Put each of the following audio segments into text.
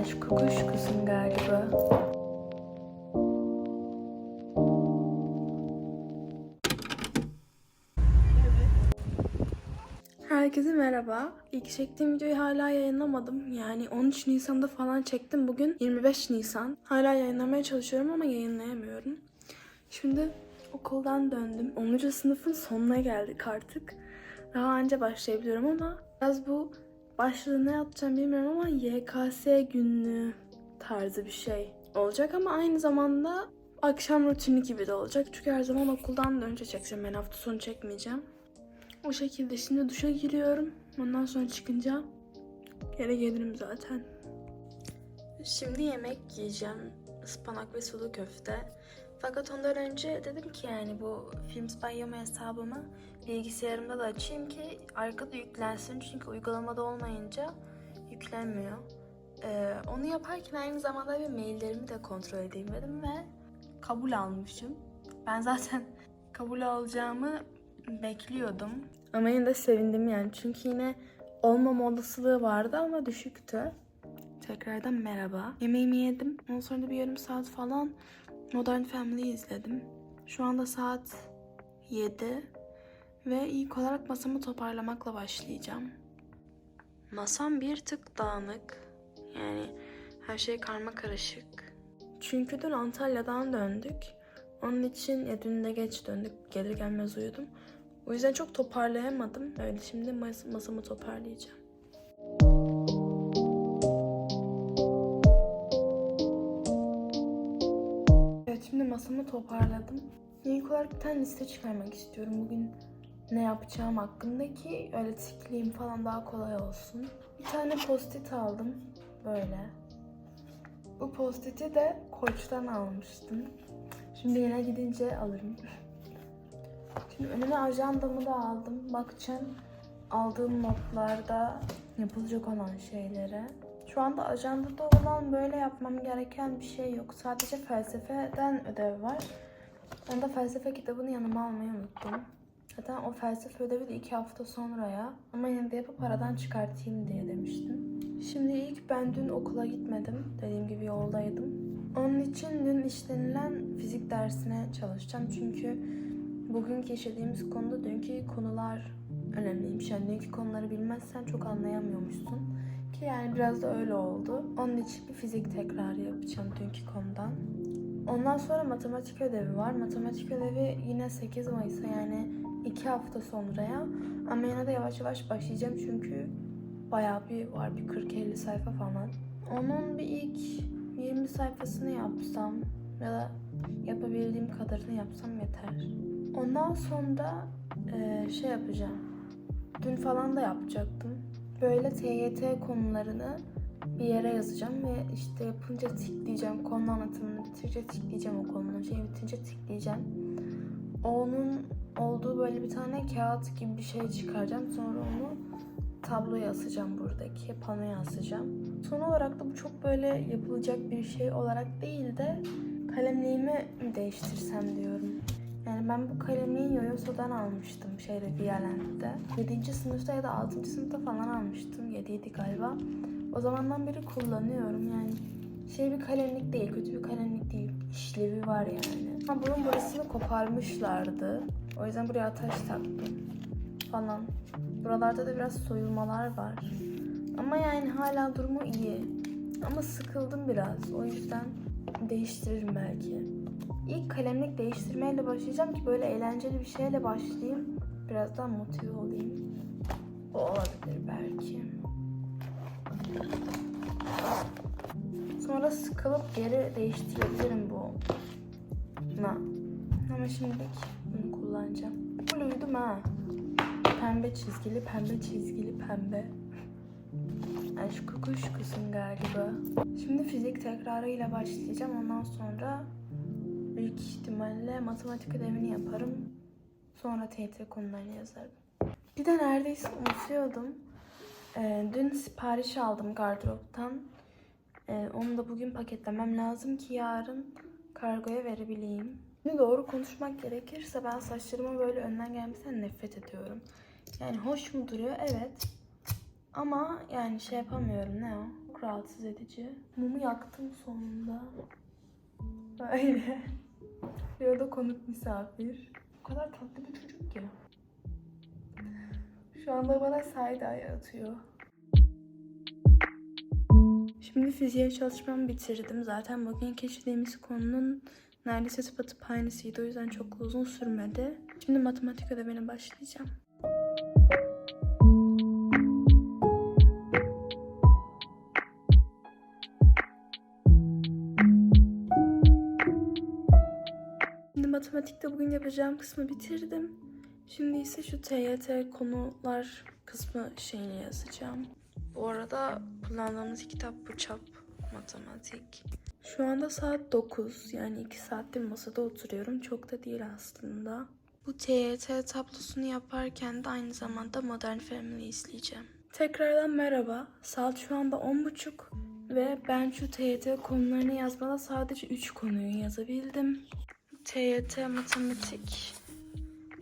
Aşk kuşkusun galiba. Herkese merhaba. İlk çektiğim videoyu hala yayınlamadım. Yani 13 Nisan'da falan çektim. Bugün 25 Nisan. Hala yayınlamaya çalışıyorum ama yayınlayamıyorum. Şimdi okuldan döndüm. 10. sınıfın sonuna geldik artık. Daha anca başlayabiliyorum ama biraz bu başlığı ne yapacağım bilmiyorum ama YKS günlüğü tarzı bir şey olacak ama aynı zamanda akşam rutini gibi de olacak. Çünkü her zaman okuldan dönünce çekeceğim. Ben hafta sonu çekmeyeceğim. O şekilde şimdi duşa giriyorum. Ondan sonra çıkınca geri gelirim zaten. Şimdi yemek yiyeceğim. Ispanak ve sulu köfte. Fakat ondan önce dedim ki yani bu Films by Yoma hesabımı bilgisayarımda da açayım ki arkada yüklensin. Çünkü uygulamada olmayınca yüklenmiyor. Ee, onu yaparken aynı zamanda bir maillerimi de kontrol edeyim dedim ve kabul almışım. Ben zaten kabul alacağımı bekliyordum. Ama yine de sevindim yani. Çünkü yine olmama olasılığı vardı ama düşüktü. Tekrardan merhaba. Yemeğimi yedim. Ondan sonra da bir yarım saat falan Modern Family izledim. Şu anda saat 7 ve ilk olarak masamı toparlamakla başlayacağım. Masam bir tık dağınık. Yani her şey karma karışık. Çünkü dün Antalya'dan döndük. Onun için ya dün de geç döndük. Gelir gelmez uyudum. O yüzden çok toparlayamadım. Öyle şimdi mas- masamı toparlayacağım. Masamı toparladım. İlk olarak bir tane liste çıkarmak istiyorum. Bugün ne yapacağım hakkında ki öyle tikleyeyim falan daha kolay olsun. Bir tane post-it aldım. Böyle. Bu post-it'i de Koç'tan almıştım. Şimdi yine gidince alırım. Şimdi önüme ajandamı da aldım. Bakacağım aldığım notlarda yapılacak olan şeylere. Şu anda ajandada olan böyle yapmam gereken bir şey yok. Sadece felsefeden ödev var. Onda felsefe kitabını yanıma almayı unuttum. Zaten o felsefe ödevi de iki hafta sonraya. Ama yine de yapıp aradan çıkartayım diye demiştim. Şimdi ilk ben dün okula gitmedim. Dediğim gibi yoldaydım. Onun için dün işlenilen fizik dersine çalışacağım. Çünkü bugünkü işlediğimiz konuda dünkü konular önemliymiş. Yani dünkü konuları bilmezsen çok anlayamıyormuşsun. Ki yani biraz da öyle oldu. Onun için bir fizik tekrarı yapacağım dünkü konudan. Ondan sonra matematik ödevi var. Matematik ödevi yine 8 Mayıs'a yani 2 hafta sonraya. Ama yine de yavaş yavaş başlayacağım çünkü bayağı bir var bir 40-50 sayfa falan. Onun bir ilk 20 sayfasını yapsam ya da yapabildiğim kadarını yapsam yeter. Ondan sonra eee, şey yapacağım. Dün falan da yapacaktım. Böyle TYT konularını bir yere yazacağım ve işte yapınca tikleyeceğim. Konu anlatımını bitirince tikleyeceğim o konunun. Şey bitince tikleyeceğim. Onun olduğu böyle bir tane kağıt gibi bir şey çıkaracağım. Sonra onu tabloya asacağım buradaki. Panoya asacağım. Son olarak da bu çok böyle yapılacak bir şey olarak değil de kalemliğimi mi değiştirsem diyorum. Yani ben bu kalemliği Yoyoso'dan almıştım şeyde Violent'te. 7. sınıfta ya da 6. sınıfta falan almıştım. 7 galiba. O zamandan beri kullanıyorum yani. Şey bir kalemlik değil, kötü bir kalemlik değil. İşlevi var yani. Ama bunun burasını koparmışlardı. O yüzden buraya ataş taktım falan. Buralarda da biraz soyulmalar var. Ama yani hala durumu iyi. Ama sıkıldım biraz. O yüzden değiştiririm belki. İlk kalemlik değiştirmeyle başlayacağım ki böyle eğlenceli bir şeyle başlayayım. Biraz daha motive olayım. O olabilir belki. Sonra sıkılıp geri değiştirebilirim bu. Na. Ama şimdilik bunu kullanacağım. Blue'ydum ha. Pembe çizgili, pembe çizgili, pembe. Aşk kuşkusun galiba. Şimdi fizik tekrarıyla başlayacağım. Ondan sonra büyük ihtimalle matematik ödevini yaparım. Sonra TYT konularını yazarım. Bir de neredeyse unutuyordum. Ee, dün sipariş aldım gardıroptan. Ee, onu da bugün paketlemem lazım ki yarın kargoya verebileyim. Şimdi doğru konuşmak gerekirse ben saçlarıma böyle önden gelmesinden nefret ediyorum. Yani hoş mu duruyor? Evet. Ama yani şey yapamıyorum ne o? çok rahatsız edici. Mumu yaktım sonunda. Böyle. Bir oda konuk misafir. O kadar tatlı bir çocuk ki. Şu anda bana eye atıyor. Şimdi fiziğe çalışmamı bitirdim. Zaten bugün geçtiğimiz konunun neredeyse tıpatıp aynısıydı. O yüzden çok uzun sürmedi. Şimdi matematik ödevine başlayacağım. Matematikte bugün yapacağım kısmı bitirdim. Şimdi ise şu TYT konular kısmı şeyini yazacağım. Bu arada kullandığımız kitap bu çap matematik. Şu anda saat 9 yani 2 saattir masada oturuyorum. Çok da değil aslında. Bu TYT tablosunu yaparken de aynı zamanda Modern Family izleyeceğim. Tekrardan merhaba. Saat şu anda 10.30 ve ben şu TYT konularını yazmada sadece 3 konuyu yazabildim. TYT matematik,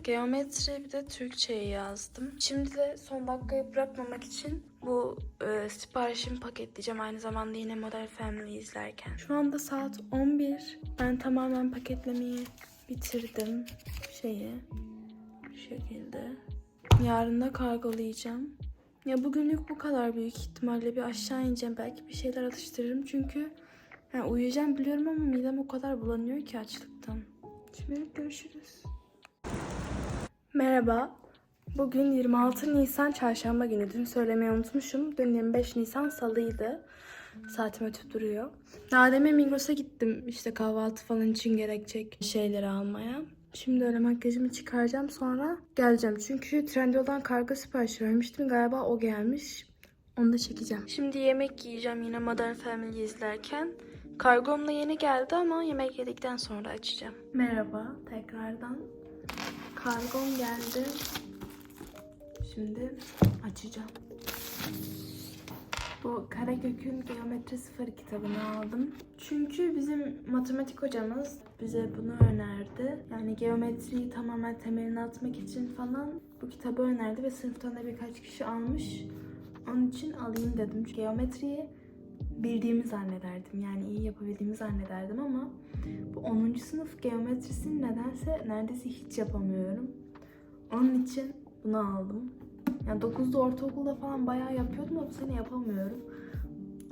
geometri bir de Türkçeyi yazdım. Şimdi de son dakikayı bırakmamak için bu e, siparişimi paketleyeceğim. Aynı zamanda yine Modern Family izlerken. Şu anda saat 11. Ben tamamen paketlemeyi bitirdim şeyi. Bu şekilde. Yarın da kargolayacağım. Ya bugünlük bu kadar büyük ihtimalle bir aşağı ineceğim. Belki bir şeyler atıştırırım çünkü yani uyuyacağım biliyorum ama midem o kadar bulanıyor ki açlıktan. Şimdilik görüşürüz. Merhaba. Bugün 26 Nisan çarşamba günü. Dün söylemeyi unutmuşum. Dün 25 Nisan salıydı. Saatim ötüp duruyor. Daha demin Migros'a gittim işte kahvaltı falan için gerekecek şeyleri almaya. Şimdi öyle makyajımı çıkaracağım sonra geleceğim. Çünkü Trendyol'dan kargo siparişi vermiştim. Galiba o gelmiş. Onu da çekeceğim. Şimdi yemek yiyeceğim yine Modern Family izlerken. Kargom da yeni geldi ama yemek yedikten sonra açacağım. Merhaba tekrardan. Kargom geldi. Şimdi açacağım. Bu Karakök'ün Geometri 0 kitabını aldım. Çünkü bizim matematik hocamız bize bunu önerdi. Yani geometriyi tamamen temelini atmak için falan bu kitabı önerdi ve sınıftan da birkaç kişi almış. Onun için alayım dedim. Çünkü geometriyi bildiğimi zannederdim. Yani iyi yapabildiğimi zannederdim ama bu 10. sınıf geometrisini nedense neredeyse hiç yapamıyorum. Onun için bunu aldım. Yani 9'da ortaokulda falan bayağı yapıyordum ama bu sene yapamıyorum.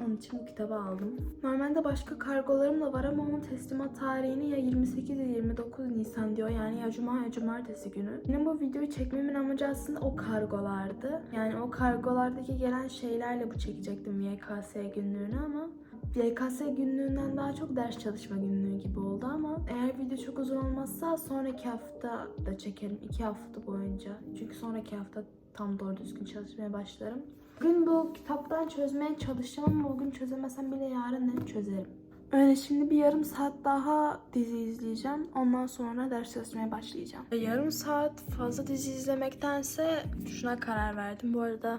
Onun için bu kitabı aldım. Normalde başka kargolarım da var ama onun teslimat tarihini ya 28 ya 29 Nisan diyor. Yani ya cuma ya cumartesi günü. Benim bu videoyu çekmemin amacı aslında o kargolardı. Yani o kargolardaki gelen şeylerle bu çekecektim YKS günlüğünü ama YKS günlüğünden daha çok ders çalışma günlüğü gibi oldu ama eğer video çok uzun olmazsa sonraki hafta da çekerim. iki hafta boyunca. Çünkü sonraki hafta tam doğru düzgün çalışmaya başlarım. Bugün bu kitaptan çözmeye çalışacağım ama bugün çözemesem bile yarın net çözerim. Öyle şimdi bir yarım saat daha dizi izleyeceğim. Ondan sonra ders çalışmaya başlayacağım. Yarım saat fazla dizi izlemektense şuna karar verdim. Bu arada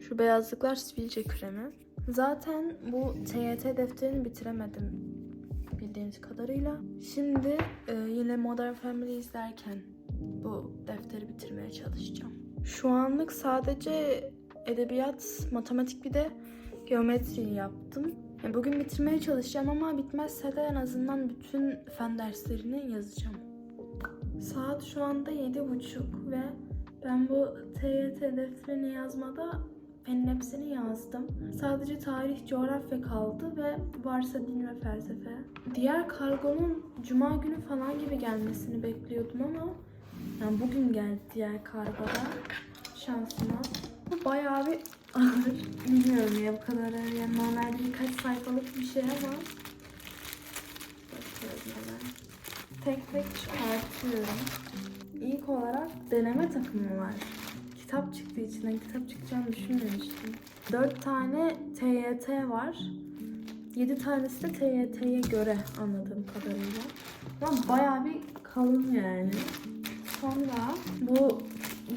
şu beyazlıklar sivilce kremi. Zaten bu TYT defterini bitiremedim bildiğiniz kadarıyla. Şimdi e, yine Modern Family izlerken bu defteri bitirmeye çalışacağım. Şu anlık sadece edebiyat, matematik bir de geometri yaptım. Yani bugün bitirmeye çalışacağım ama bitmezse de en azından bütün fen derslerini yazacağım. Saat şu anda yedi buçuk ve ben bu TYT defterini yazmada fenin hepsini yazdım. Sadece tarih, coğrafya kaldı ve varsa din ve felsefe. Diğer kargonun cuma günü falan gibi gelmesini bekliyordum ama yani bugün geldi diğer kargoda şansıma. Bu bayağı bir ağır. Bilmiyorum ya bu kadar ağır. Yani normalde birkaç sayfalık bir şey ama bakıyorum hemen. Tek tek çıkartıyorum. İlk olarak deneme takımı var. Kitap çıktı içinden. Kitap çıkacağını düşünmemiştim. 4 tane TYT var. 7 tanesi de TYT'ye göre anladığım kadarıyla. Ama bayağı bir kalın yani. Sonra bu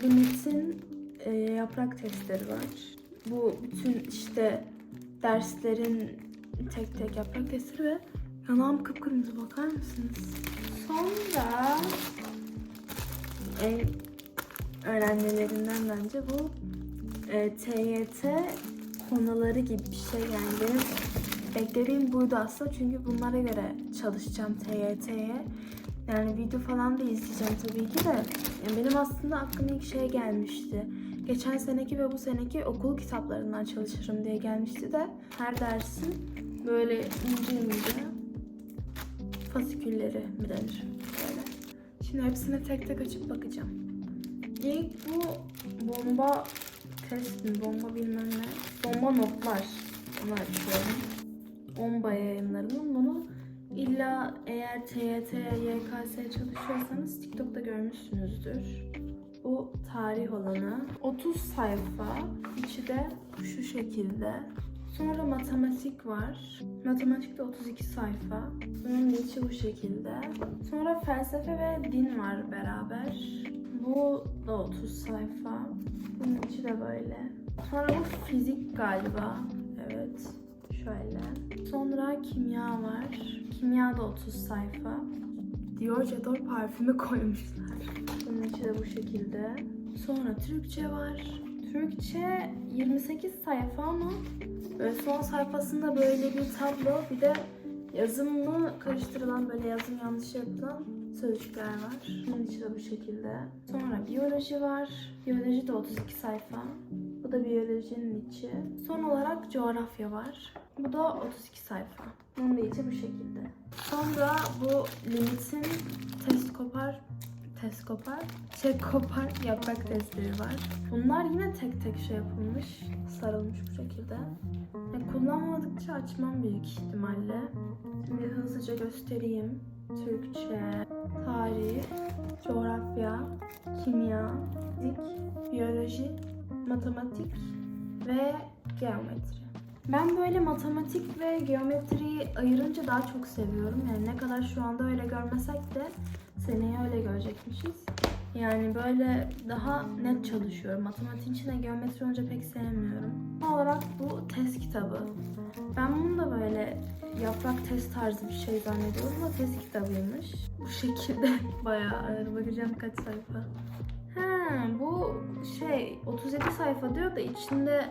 Limit'in e, yaprak testleri var. Bu bütün işte derslerin tek tek yaprak testleri ve yanağım kıpkırmızı bakar mısınız? Sonra en önemlilerinden bence bu e, TYT konuları gibi bir şey yani benim beklediğim buydu aslında çünkü bunlara göre çalışacağım TYT'ye. Yani video falan da izleyeceğim tabii ki de. Yani benim aslında aklıma ilk şey gelmişti. Geçen seneki ve bu seneki okul kitaplarından çalışırım diye gelmişti de her dersin böyle ince ince fasikülleri mi denir? Böyle. Şimdi hepsine tek tek açıp bakacağım. İlk bu bomba test mi, bomba bilmem ne. Bomba notlar. Onu açıyorum. Omba yayınlarının bunu illa eğer TYT, YKS çalışıyorsanız TikTok'ta görmüşsünüzdür. Bu tarih olanı. 30 sayfa. İçi de şu şekilde. Sonra matematik var. Matematikte 32 sayfa. Bunun içi bu şekilde. Sonra felsefe ve din var beraber. Bu da 30 sayfa. Bunun içi de böyle. Sonra bu fizik galiba. Evet. Şöyle. Sonra kimya var. Kimya da 30 sayfa. Dior Jador parfümü koymuşlar. Bunun içi de bu şekilde. Sonra Türkçe var. Türkçe 28 sayfa ama böyle son sayfasında böyle bir tablo bir de yazımı karıştırılan böyle yazım yanlışı yapılan sözcükler var. Bunun içi de bu şekilde. Sonra biyoloji var. Biyoloji de 32 sayfa. Bu da biyolojinin içi. Son olarak coğrafya var. Bu da 32 sayfa. Bunun da içi bu şekilde. Sonra bu limitin test kopar test kopar, çek kopar yaprak testleri var. Bunlar yine tek tek şey yapılmış, sarılmış bu şekilde. Yani kullanmadıkça açmam büyük ihtimalle. Şimdi hızlıca göstereyim. Türkçe, tarih, coğrafya, kimya, fizik, biyoloji, matematik ve geometri. Ben böyle matematik ve geometriyi ayırınca daha çok seviyorum. Yani ne kadar şu anda öyle görmesek de seneye öyle görecekmişiz. Yani böyle daha net çalışıyorum. Matematiğin içine geometri olunca pek sevmiyorum. Son olarak bu test kitabı. Ben bunu da böyle yaprak test tarzı bir şey zannediyorum ama test kitabıymış. Bu şekilde bayağı ağır. Bakacağım kaç sayfa. Bu şey 37 sayfa diyor da içinde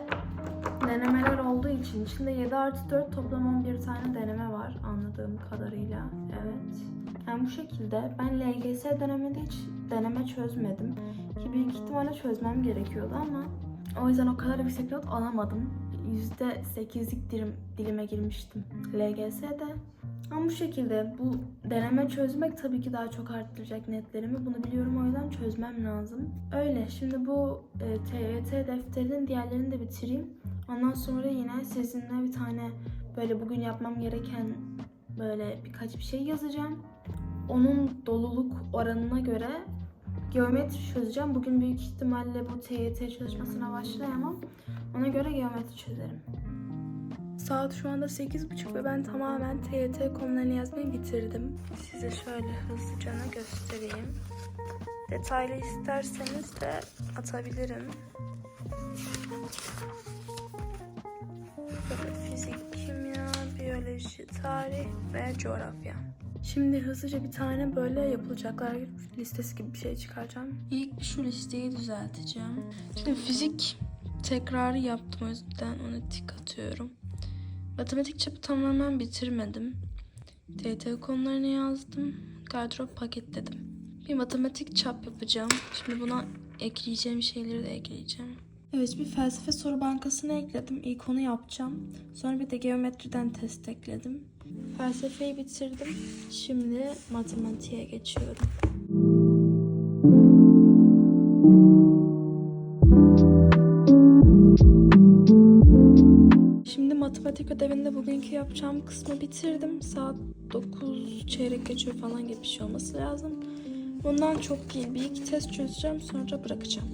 denemeler olduğu için içinde 7 artı 4 toplam 11 tane deneme var anladığım kadarıyla. Evet. Yani bu şekilde ben LGS döneminde hiç deneme çözmedim. Ki büyük ihtimalle çözmem gerekiyordu ama o yüzden o kadar yüksek not alamadım. %8'lik dilim, dilime girmiştim LGS'de. Ama bu şekilde bu deneme çözmek tabii ki daha çok arttıracak netlerimi. Bunu biliyorum o yüzden çözmem lazım. Öyle şimdi bu e, TYT defterinin diğerlerini de bitireyim. Ondan sonra yine sizinle bir tane böyle bugün yapmam gereken böyle birkaç bir şey yazacağım. Onun doluluk oranına göre geometri çözeceğim. Bugün büyük ihtimalle bu TYT çalışmasına başlayamam. Ona göre geometri çözerim. Saat şu anda 8.30 ve ben tamamen TYT konularını yazmayı bitirdim. Size şöyle hızlıca göstereyim. Detaylı isterseniz de atabilirim. Böyle fizik, kimya, biyoloji, tarih ve coğrafya. Şimdi hızlıca bir tane böyle yapılacaklar listesi gibi bir şey çıkaracağım. İlk şu listeyi düzelteceğim. Şimdi fizik tekrarı yaptım o yüzden ona tik atıyorum. Matematik çapı tamamen bitirmedim. TT konularını yazdım. Gardırop paketledim. Bir matematik çap yapacağım. Şimdi buna ekleyeceğim şeyleri de ekleyeceğim. Evet bir felsefe soru bankasını ekledim. İlk onu yapacağım. Sonra bir de geometriden test ekledim. Felsefeyi bitirdim. Şimdi matematiğe geçiyorum. Matematik ödevinde bugünkü yapacağım kısmı bitirdim. Saat 9 çeyrek geçiyor falan gibi bir şey olması lazım. Bundan çok değil. Bir iki test çözeceğim sonra bırakacağım.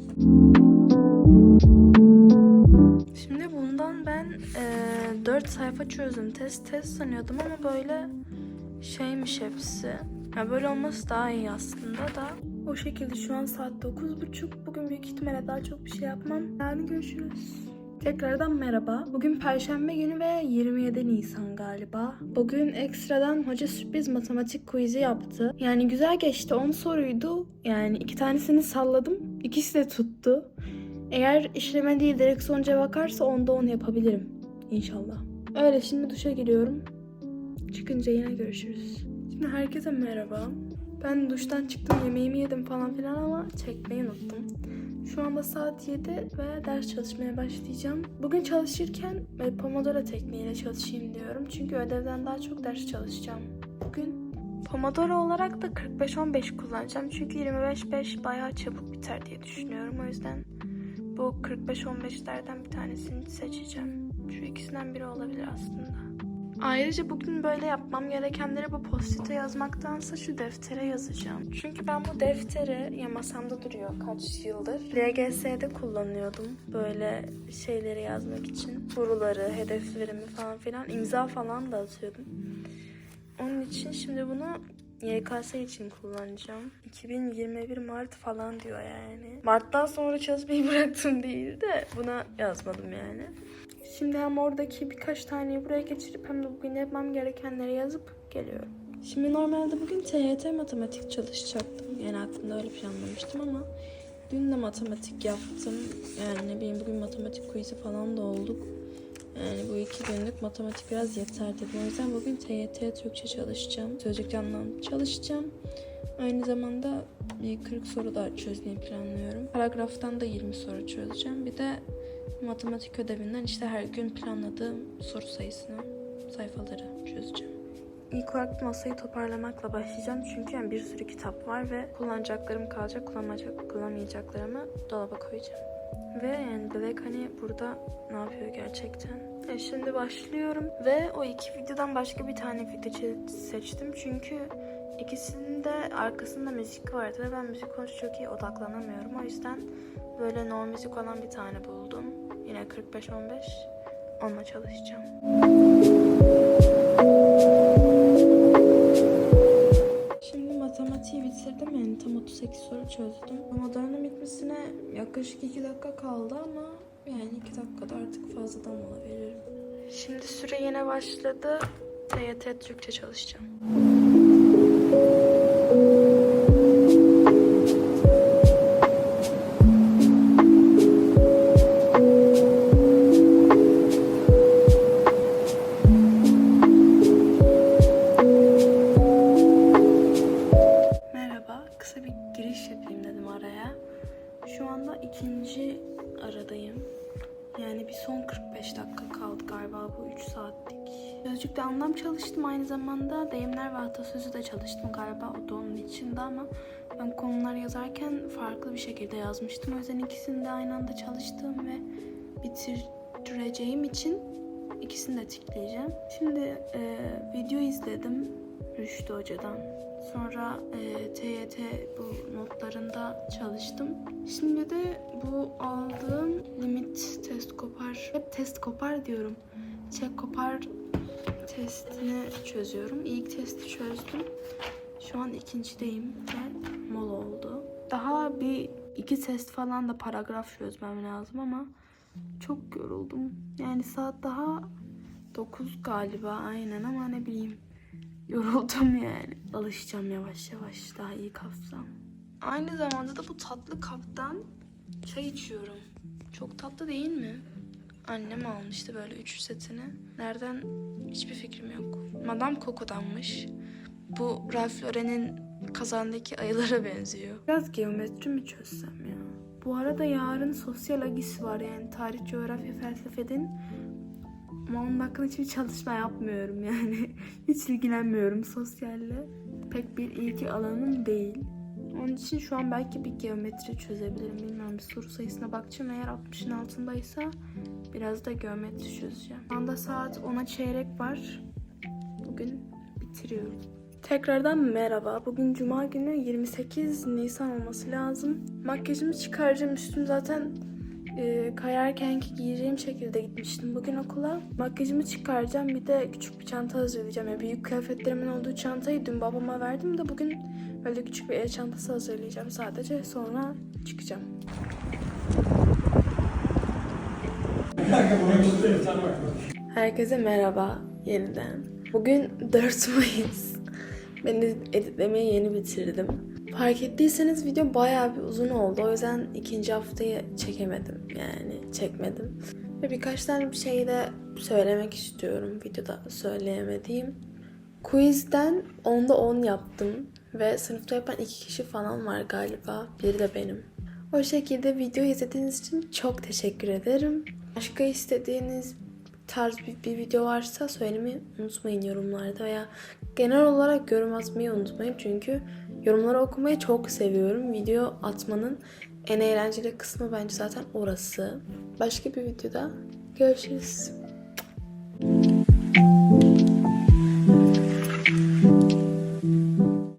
Şimdi bundan ben e, 4 sayfa çözdüm. Test test sanıyordum ama böyle şeymiş hepsi. Ya böyle olması daha iyi aslında da. O şekilde şu an saat 9.30. Bugün büyük ihtimalle daha çok bir şey yapmam. Yarın görüşürüz. Tekrardan merhaba. Bugün Perşembe günü ve 27 Nisan galiba. Bugün ekstradan hoca sürpriz matematik quiz'i yaptı. Yani güzel geçti. 10 soruydu. Yani iki tanesini salladım. İkisi de tuttu. Eğer işleme değil direksiyonca bakarsa onda onu yapabilirim. İnşallah. Öyle şimdi duşa giriyorum. Çıkınca yine görüşürüz. Şimdi herkese merhaba. Ben duştan çıktım yemeğimi yedim falan filan ama çekmeyi unuttum. Şu anda saat 7 ve ders çalışmaya başlayacağım. Bugün çalışırken e, Pomodoro tekniğiyle çalışayım diyorum. Çünkü ödevden daha çok ders çalışacağım. Bugün Pomodoro olarak da 45-15 kullanacağım. Çünkü 25-5 bayağı çabuk biter diye düşünüyorum. O yüzden bu 45-15'lerden bir tanesini seçeceğim. Şu ikisinden biri olabilir aslında. Ayrıca bugün böyle yapmam gerekenleri bu postite yazmaktansa şu deftere yazacağım. Çünkü ben bu defteri ya masamda duruyor kaç yıldır. LGS'de kullanıyordum böyle şeyleri yazmak için. Soruları, hedeflerimi falan filan imza falan da atıyordum. Onun için şimdi bunu YKS için kullanacağım. 2021 Mart falan diyor yani. Mart'tan sonra çalışmayı bıraktım değil de buna yazmadım yani. Şimdi hem oradaki birkaç taneyi buraya geçirip hem de bugün yapmam gerekenleri yazıp geliyorum. Şimdi normalde bugün TYT matematik çalışacaktım. Yani aklımda öyle planlamıştım ama dün de matematik yaptım. Yani ne bileyim bugün matematik quiz'i falan da olduk. Yani bu iki günlük matematik biraz yeter dedim. O yüzden bugün TYT Türkçe çalışacağım. Sözlük anlam çalışacağım. Aynı zamanda bir 40 soru da çözmeyi planlıyorum. Paragraftan da 20 soru çözeceğim. Bir de matematik ödevinden işte her gün planladığım soru sayısını, sayfaları çözeceğim. İlk olarak masayı toparlamakla başlayacağım. Çünkü yani bir sürü kitap var ve kullanacaklarım kalacak, kullanmayacak, kullanmayacaklarımı dolaba koyacağım. Ve yani bebek hani burada ne yapıyor gerçekten? E şimdi başlıyorum ve o iki videodan başka bir tane video seçtim. Çünkü ikisinin de arkasında müzik vardı ve ben müzik konusunda çok iyi odaklanamıyorum. O yüzden böyle no müzik olan bir tane buldum. Yine 45-15. Onunla çalışacağım. Şimdi matematiği bitirdim yani tam 38 soru çözdüm. Pomodoro'nun bitmesine yaklaşık 2 dakika kaldı ama yani 2 dakikada artık fazladan mola veririm. Şimdi süre yine başladı. TYT Türkçe çalışacağım. Konular yazarken farklı bir şekilde yazmıştım. O yüzden ikisini de aynı anda çalıştığım ve bitireceğim için ikisini de tıklayacağım. Şimdi e, video izledim Rüştü Hoca'dan. Sonra e, TYT bu notlarında çalıştım. Şimdi de bu aldığım limit test kopar, hep test kopar diyorum. Çek kopar testini çözüyorum. İlk testi çözdüm. Şu an ikincideyim ve mola oldu. Daha bir iki test falan da paragraf çözmem lazım ama çok yoruldum. Yani saat daha 9 galiba aynen ama ne bileyim. Yoruldum yani. Alışacağım yavaş yavaş daha iyi kapsam. Aynı zamanda da bu tatlı kaptan çay içiyorum. Çok tatlı değil mi? Annem almıştı böyle üç setini. Nereden hiçbir fikrim yok. Madame Coco'danmış. Bu Ralph Lauren'in kazandaki ayılara benziyor. Biraz geometri mi çözsem ya? Bu arada yarın sosyal agisi var yani tarih, coğrafya, felsefeden ama onun hakkında hiçbir çalışma yapmıyorum yani. Hiç ilgilenmiyorum sosyalle. Pek bir ilgi alanım değil. Onun için şu an belki bir geometri çözebilirim. Bilmiyorum bir soru sayısına bakacağım. Eğer 60'ın altındaysa biraz da geometri çözeceğim. Şu anda saat 10'a çeyrek var. Bugün bitiriyorum. Tekrardan merhaba. Bugün cuma günü 28 Nisan olması lazım. Makyajımı çıkaracağım. Üstüm zaten e, kayarkenki giyeceğim şekilde gitmiştim bugün okula. Makyajımı çıkaracağım. Bir de küçük bir çanta hazırlayacağım. Yani büyük kıyafetlerimin olduğu çantayı dün babama verdim de bugün böyle küçük bir el çantası hazırlayacağım sadece. Sonra çıkacağım. Herkese merhaba yeniden. Bugün 4 Mayıs. Ben editlemeyi yeni bitirdim. Fark ettiyseniz video bayağı bir uzun oldu. O yüzden ikinci haftayı çekemedim. Yani çekmedim. Ve birkaç tane bir şey de söylemek istiyorum videoda söyleyemediğim. Quizden 10'da 10 yaptım. Ve sınıfta yapan iki kişi falan var galiba. Biri de benim. O şekilde video izlediğiniz için çok teşekkür ederim. Başka istediğiniz tarz bir, bir video varsa söylemeyi unutmayın yorumlarda veya genel olarak yorum atmayı unutmayın çünkü yorumları okumayı çok seviyorum. Video atmanın en eğlenceli kısmı bence zaten orası. Başka bir videoda görüşürüz.